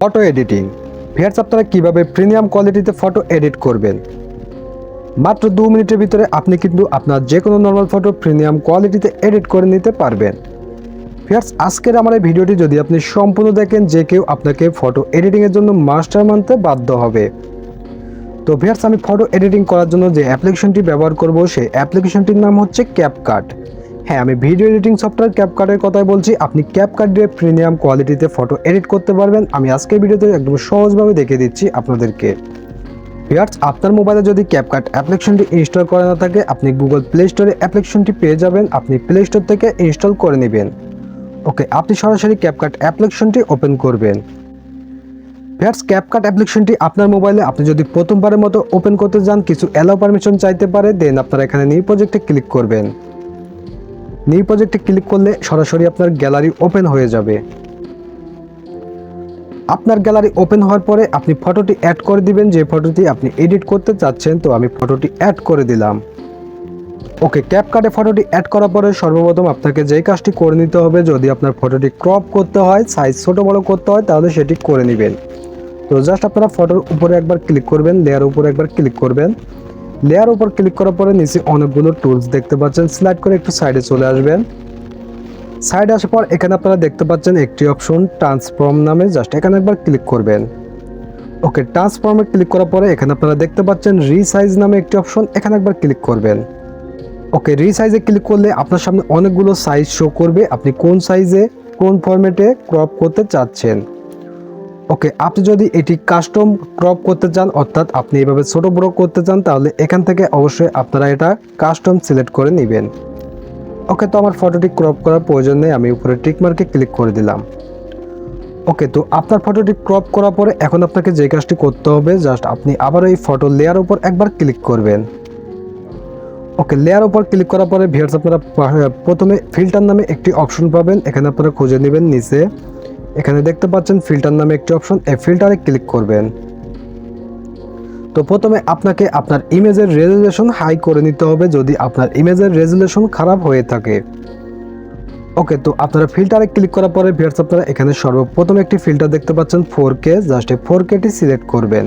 Photo editing viewers আপনারা কীভাবে premium কোয়ালিটিতে ফটো এডিট করবেন? মাত্র দু মিনিটের ভিতরে আপনি কিন্তু আপনার যে কোনো নর্মাল ফটো প্রিমিয়াম কোয়ালিটিতে এডিট করে নিতে পারবেন। ভিয়ার্স আজকের আমার এই ভিডিওটি যদি আপনি সম্পূর্ণ দেখেন, যে কেউ আপনাকে ফটো এডিটিংয়ের জন্য মাস্টার মানতে বাধ্য হবে। তো ভিয়ার্স আমি ফটো এডিটিং করার জন্য যে অ্যাপ্লিকেশনটি ব্যবহার করব, সেই অ্যাপ্লিকেশনটির নাম হচ্ছে ক্যাপকাট হ্যাঁ আমি ভিডিও এডিটিং সফটওয়্যার ক্যাপকাটের কথাই বলছি। আপনি ক্যাপকাট দিয়ে প্রিমিয়াম কোয়ালিটিতে ফটো এডিট করতে পারবেন। আমি আজকের ভিডিওতে একদম সহজভাবে দেখিয়ে দিচ্ছি আপনাদেরকে। ভিয়ার্স আপনার মোবাইলে যদি ক্যাপকাট অ্যাপ্লিকেশনটি ইনস্টল করা না থাকে, আপনি গুগল প্লে স্টোরে অ্যাপ্লিকেশনটি পেয়ে যাবেন। আপনি প্লে স্টোর থেকে ইনস্টল করে নেবেন। ওকে আপনি সরাসরি ক্যাপকাট অ্যাপ্লিকেশনটি ওপেন করবেন। ভিয়ার্স ক্যাপকাট অ্যাপ্লিকেশনটি আপনার মোবাইলে আপনি যদি প্রথমবারের মতো ওপেন করতে যান, কিছু অ্যালাউ পারমিশন চাইতে পারে দেন আপনারা এখানে নিউ প্রজেক্টে ক্লিক করবেন। নিউ প্রজেক্টে ক্লিক করলে সরাসরি আপনার গ্যালারি ওপেন হয়ে যাবে। আপনার গ্যালারি ওপেন হওয়ার পরে আপনি ফটোটি অ্যাড করে দিবেন, যে ফটোটি আপনি এডিট করতে চাচ্ছেন, তো আমি ফটোটি অ্যাড করে দিলাম। ওকে ক্যাপকাটে ফটোটি অ্যাড করার পরে সর্বপ্রথম আপনাকে যেই কাজটি করে নিতে হবে, যদি আপনার ফটোটি ক্রপ করতে হয় সাইজ ছোট বড় করতে হয়, তাহলে সেটি করে নেবেন। তো জাস্ট আপনারা ফটোর উপরে একবার ক্লিক করবেন লেয়ার উপরে একবার ক্লিক করবেন। লেয়ার উপর ক্লিক করার পরে নিচে অনেকগুলো টুলস দেখতে পাচ্ছেন। স্লাইড করে একটু সাইডে চলে আসবেন। সাইডে আসার পর এখানে আপনারা দেখতে পাচ্ছেন একটি অপশন ট্রান্সফর্ম নামে। জাস্ট এখানে একবার ক্লিক করবেন। ওকে ট্রান্সফর্মে ক্লিক করার পরে এখানে আপনারা দেখতে পাচ্ছেন রিসাইজ নামে একটি অপশন এখানে একবার ক্লিক করবেন। ওকে রিসাইজে ক্লিক করলে আপনার সামনে অনেকগুলো সাইজ শো করবে। আপনি কোন সাইজে কোন ফরম্যাটে ক্রপ করতে চাচ্ছেন। ওকে, আপনি যদি এটি কাস্টম ক্রপ করতে চান, অর্থাৎ আপনি এভাবে ছোট বড় করতে চান, তাহলে এখান থেকে অবশ্যই আপনারা এটা কাস্টম সিলেক্ট করে নেবেন। ওকে, তো আমার ফটোটি ক্রপ করার প্রয়োজন নেই, আমি উপরে টিক মার্কে ক্লিক করে দিলাম। ওকে, তো আপনার ফটোটি ক্রপ করার পরে এখন আপনাকে যে কাজটি করতে হবে জাস্ট আপনি আবার এই ফটো লেয়ার উপর একবার ক্লিক করবেন। ওকে লেয়ার উপর ক্লিক করার পরে ভিয়ার্স আপনারা প্রথমে ফিল্টার নামে একটি অপশন পাবেন, এখানে আপনারা খুঁজে নেবেন নিচে। এখানে দেখতে পাচ্ছেন ফিল্টার নামে একটি অপশন এই ফিল্টারে ক্লিক করবেন। তো প্রথমে আপনাকে আপনার ইমেজের রেজুলেশন হাই করে নিতে হবে যদি আপনার ইমেজের রেজুলেশন খারাপ হয়ে থাকে। ওকে তো আপনারা ফিল্টারে ক্লিক করার পরে ভিয়ার্স আপনারা এখানে সর্বপ্রথম একটি ফিল্টার দেখতে পাচ্ছেন ফোর কে জাস্ট এই ফোর কেটি সিলেক্ট করবেন।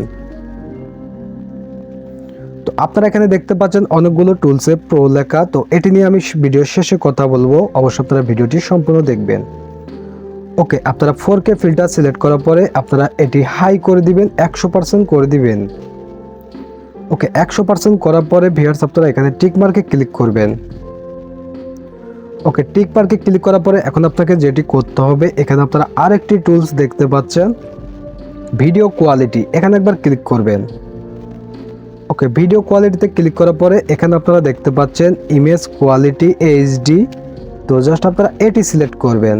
তো আপনারা এখানে দেখতে পাচ্ছেন অনেকগুলো টুলসে প্রো লেখা, তো এটি নিয়ে আমি ভিডিওর শেষে কথা বলব। অবশ্যই আপনারা ভিডিওটি সম্পূর্ণ দেখবেন। ওকে, আপনারা ফোর কে ফিল্টার সিলেক্ট করার পরে আপনারা এটি হাই করে দিবেন, একশো পার্সেন্ট করে দিবেন। ওকে, একশো পার্সেন্ট করার পরে ভিয়ার্স আপনারা এখানে টিক মার্কে ক্লিক করবেন। ওকে টিক মার্কে ক্লিক করার পরে এখন আপনাকে যেটি করতে হবে, এখানে আপনারা আরেকটি টুলস দেখতে পাচ্ছেন। ভিডিও কোয়ালিটি এখানে একবার ক্লিক করবেন। ওকে ভিডিও কোয়ালিটিতে ক্লিক করার পরে এখানে আপনারা দেখতে পাচ্ছেন ইমেজ কোয়ালিটি এইচডি তো জাস্ট আপনারা এটি সিলেক্ট করবেন।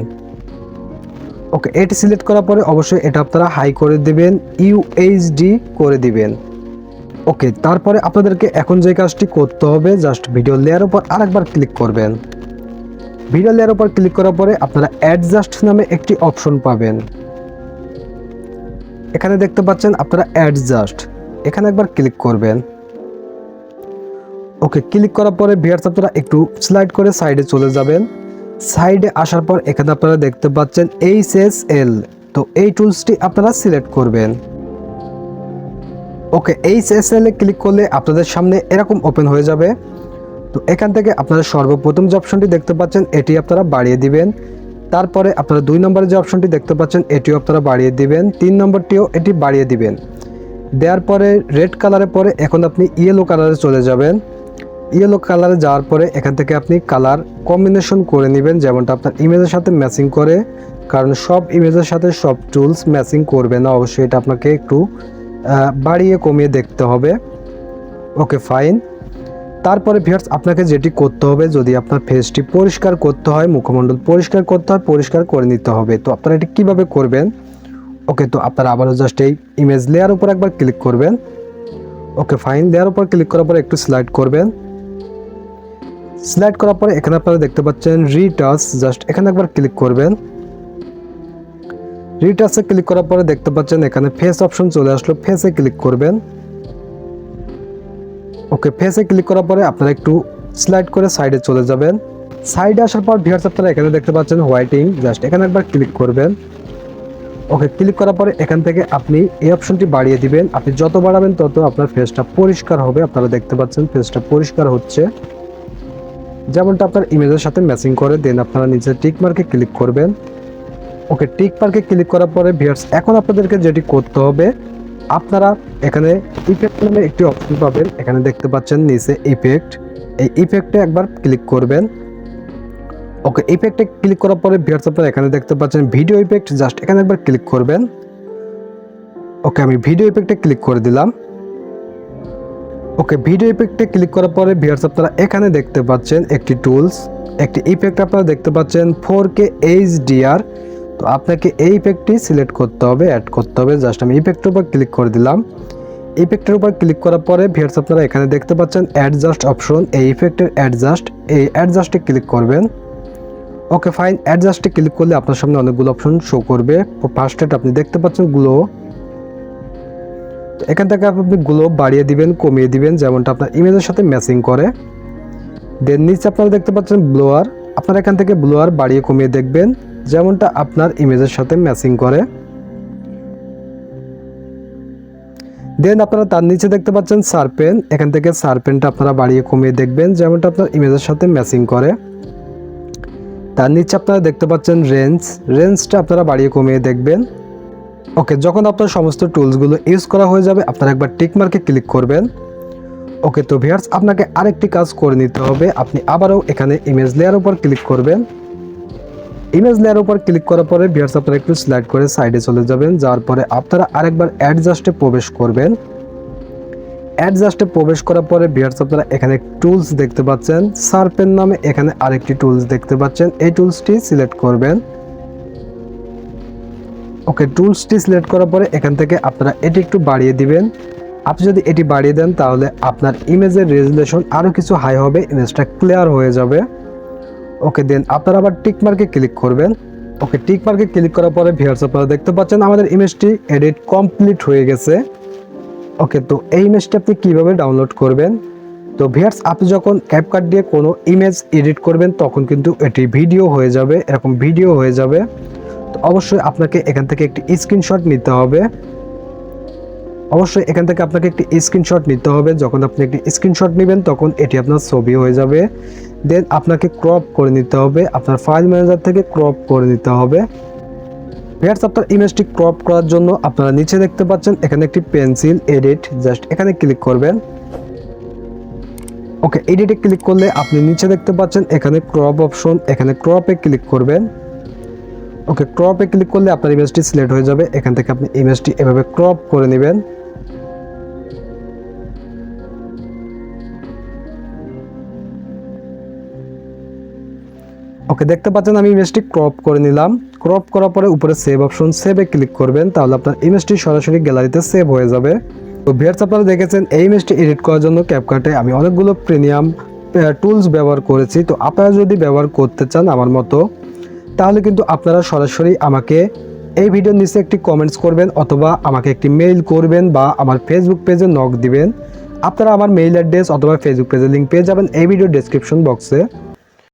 ওকে, এটি সিলেক্ট করার পরে অবশ্যই এটা আপনারা হাই করে দিবেন ইউএইচডি করে দিবেন। ওকে, তারপরে আপনাদেরকে এখন যে কাজটি করতে হবে জাস্ট ভিডিও লেয়ার উপর আরেকবার ক্লিক করবেন। ভিডিও লেয়ার উপর ক্লিক করার পরে আপনারা অ্যাডজাস্ট নামে একটি অপশন পাবেন। এখানে দেখতে পাচ্ছেন আপনারা অ্যাডজাস্ট এখানে একবার ক্লিক করবেন। ওকে ক্লিক করার পরে ভিয়ার্স আপনারা একটু স্লাইড করে সাইডে চলে যাবেন। সাইডে আসার পর এখানে আপনারা দেখতে পাচ্ছেন এইচ এস এল। তো এই টুলসটি আপনারা সিলেক্ট করবেন। ওকে, এইচ এস এল এ ক্লিক করলে আপনাদের সামনে এরকম ওপেন হয়ে যাবে। তো এখান থেকে আপনারা সর্বপ্রথম যে অপশনটি দেখতে পাচ্ছেন, এটি আপনারা বাড়িয়ে দিবেন। তারপরে আপনারা দুই নম্বরের যে অপশনটি দেখতে পাচ্ছেন, এটিও আপনারা বাড়িয়ে দিবেন। তিন নম্বরটিও এটি বাড়িয়ে দিবেন। দেওয়ার পরে রেড কালারের পরে এখন আপনি ইয়েলো কালারে চলে যাবেন। ইয়েলো কালারে যাওয়ার পরে এখান থেকে আপনি কালার কম্বিনেশন করে নেবেন। যেমনটা আপনার ইমেজের সাথে ম্যাচিং করে। কারণ সব ইমেজের সাথে সব টুলস ম্যাচিং করবে না। অবশ্যই এটা আপনাকে একটু বাড়িয়ে কমিয়ে দেখতে হবে। ওকে ফাইন তারপরে ভিয়ার্স আপনাকে যেটি করতে হবে, যদি আপনার ফেসটি পরিষ্কার করতে হয়, মুখমণ্ডল পরিষ্কার করতে হয়, পরিষ্কার করে নিতে হবে। তো আপনারা এটি কীভাবে করবেন? ওকে তো আপনারা আবারও জাস্ট এই ইমেজ লেয়ার উপর একবার ক্লিক করবেন। ওকে ফাইন লেয়ার উপর ক্লিক করার পরে একটু স্লাইড করবেন। স্লাইড করার পরে এখানে আপনারা দেখতে পাচ্ছেন রিটাচ জাস্ট এখানে একবার ক্লিক করবেন। রিটাচে ক্লিক করার পরে দেখতে পাচ্ছেন এখানে ফেস অপশন চলে আসলো ফেসে ক্লিক করবেন। ওকে ফেসে ক্লিক করার পরে আপনারা একটু স্লাইড করে সাইডে চলে যাবেন। সাইডে আসার পর ভিউয়ার্স আপনারা এখানে দেখতে পাচ্ছেন হোয়াইটিং জাস্ট এখানে একবার ক্লিক করবেন। ওকে ক্লিক করার পরে এখান থেকে আপনি এই অপশনটি বাড়িয়ে দিবেন। আপনি যত বাড়াবেন তত আপনার ফেসটা পরিষ্কার হবে। আপনারা দেখতে পাচ্ছেন ফেসটা পরিষ্কার হচ্ছে। যেমনটা আপনার ইমেজের সাথে ম্যাচিং করে দেন আপনারা নিচে টিক মার্কে ক্লিক করবেন। ওকে টিক মার্কে ক্লিক করার পরে ভিয়ার্স এখন আপনাদেরকে যেটি করতে হবে, আপনারা এখানে ইফেক্ট নামে একটি অপশন পাবেন। এখানে দেখতে পাচ্ছেন নিচে ইফেক্ট এই ইফেক্টে একবার ক্লিক করবেন। ওকে ইফেক্টে ক্লিক করার পরে ভিউয়ার্স আপনারা এখানে দেখতে পাচ্ছেন ভিডিও ইফেক্ট জাস্ট এখানে একবার ক্লিক করবেন। ওকে আমি ভিডিও ইফেক্টে ক্লিক করে দিলাম। ওকে ভিডিও ইফেক্টে ক্লিক করার পরে ভিউয়ার্স আপনারা এখানে দেখতে পাচ্ছেন একটি টুলস একটি ইফেক্ট আপনারা দেখতে পাচ্ছেন ফোর কে এইচডিআর তো আপনাকে এই ইফেক্টটি সিলেক্ট করতে হবে অ্যাড করতে হবে। জাস্ট আমি ইফেক্টের উপর ক্লিক করে দিলাম। ইফেক্টের উপর ক্লিক করার পরে ভিউয়ার্স আপনারা এখানে দেখতে পাচ্ছেন অ্যাডজাস্ট অপশন এই ইফেক্টের অ্যাডজাস্ট এই অ্যাডজাস্টে ক্লিক করবেন। ওকে ফাইন অ্যাডজাস্টে ক্লিক করলে আপনার সামনে অনেকগুলো অপশন শো করবে। ফার্স্ট আপনি দেখতে পাচ্ছেন গ্লো এখান থেকে আপনি গ্লো বাড়িয়ে দিবেন, কমিয়ে দিবেন, যেমনটা আপনার ইমেজের সাথে ম্যাচিং করে। দেন নিচে আপনারা দেখতে পাচ্ছেন ব্লোয়ার আপনারা এখান থেকে ব্লোয়ার বাড়িয়ে কমিয়ে দেখবেন, যেমনটা আপনার ইমেজের সাথে ম্যাচিং করে। দেন আপনারা তার নিচে দেখতে পাচ্ছেন সারপেন এখান থেকে সারপেনটা আপনারা বাড়িয়ে কমিয়ে দেখবেন, যেমনটা আপনার ইমেজের সাথে ম্যাচিং করে। তার নিচে আপনারা দেখতে পাচ্ছেন রেঞ্জ রেঞ্জটা আপনারা বাড়িয়ে কমিয়ে দেখবেন। ওকে, যখন আপনার সমস্ত টুলসগুলো ইউজ করা হয়ে যাবে, আপনারা একবার টিকমার্কে ক্লিক করবেন। ওকে, তো ভিয়ার্স আপনাকে আরেকটি কাজ করে নিতে হবে। আপনি আবারও এখানে ইমেজ লেয়ার উপর ক্লিক করবেন। ইমেজ লেয়ার উপর ক্লিক করার পরে ভিয়ার্স আপনারা একটু স্লাইড করে সাইডে চলে যাবেন। যাওয়ার পরে আপনারা আরেকবার অ্যাডজাস্টে প্রবেশ করবেন। অ্যাডজাস্টে প্রবেশ করার পরে ভিয়ার্স আপনারা এখানে টুলস দেখতে পাচ্ছেন। সারপেন নামে এখানে আরেকটি টুলস দেখতে পাচ্ছেন। এই টুলসটি সিলেক্ট করবেন। ওকে টুলসটি সিলেক্ট করার পরে এখান থেকে আপনারা এটি একটু বাড়িয়ে দিবেন। আপনি যদি এটি বাড়িয়ে দেন, তাহলে আপনার ইমেজের রেজুলেশন আরও কিছু হাই হবে ইমেজটা ক্লিয়ার হয়ে যাবে। ওকে দেন আপনারা আবার টিক মার্কে ক্লিক করবেন। ওকে টিক মার্কে ক্লিক করার পরে ভিউয়ার্স আপনারা দেখতে পাচ্ছেন, আমাদের ইমেজটি এডিট কমপ্লিট হয়ে গেছে। ওকে তো এই ইমেজটা আপনি কীভাবে ডাউনলোড করবেন? তো ভিয়ার্স আপনি যখন ক্যাপকাট দিয়ে কোনো ইমেজ এডিট করবেন, তখন কিন্তু এটি ভিডিও হয়ে যাবে, এরকম ভিডিও হয়ে যাবে। অবশ্যই আপনাকে এখান থেকে একটি স্ক্রিনশট নিতে হবে। অবশ্যই এখান থেকে আপনাকে একটি স্ক্রিনশট নিতে হবে। যখন আপনি একটি স্ক্রিনশট নেবেন, তখন এটি আপনার ছবি হয়ে যাবে। দেন আপনাকে ক্রপ করে নিতে হবে। আপনার ফাইল ম্যানেজার থেকে ক্রপ করে নিতে হবে। ভিয়ার্স আপনার ইমেজটি ক্রপ করার জন্য আপনারা নিচে দেখতে পাচ্ছেন, এখানে একটি পেন্সিল এডিট জাস্ট এখানে ক্লিক করবেন। ওকে এডিটে ক্লিক করলে আপনি নিচে দেখতে পাচ্ছেন, এখানে ক্রপ অপশন এখানে ক্রপে ক্লিক করবেন। ওকে ক্রপে ক্লিক করলে আপনার ইমেজটি সিলেক্ট হয়ে যাবে। এখান থেকে আপনি ইমেজটি এভাবে ক্রপ করে নেবেন। ওকে দেখতে পাচ্ছেন আমি ইমেজটি ক্রপ করে নিলাম। ক্রপ করার পরে উপরে সেভ অপশন সেভে ক্লিক করবেন, তাহলে আপনার ইমেজটি সরাসরি গ্যালারিতে সেভ হয়ে যাবে। তো ভিয়ার্স আপনারা দেখেছেন, এই ইমেজটি এডিট করার জন্য ক্যাপকাটে আমি অনেকগুলো প্রিমিয়াম টুলস ব্যবহার করেছি। তো আপনারা যদি ব্যবহার করতে চান আমার মতো তাহলে কিন্তু আপনারা সরাসরি আমাকে এই ভিডিওর নিচে একটি কমেন্টস করবেন অথবা আমাকে একটি মেইল করবেন বা আমার ফেসবুক পেজে নক দিবেন। আপনারা আমার মেইল অ্যাড্রেস অথবা ফেসবুক পেজের লিঙ্ক পেয়ে যাবেন এই ভিডিও ডেসক্রিপশন বক্সে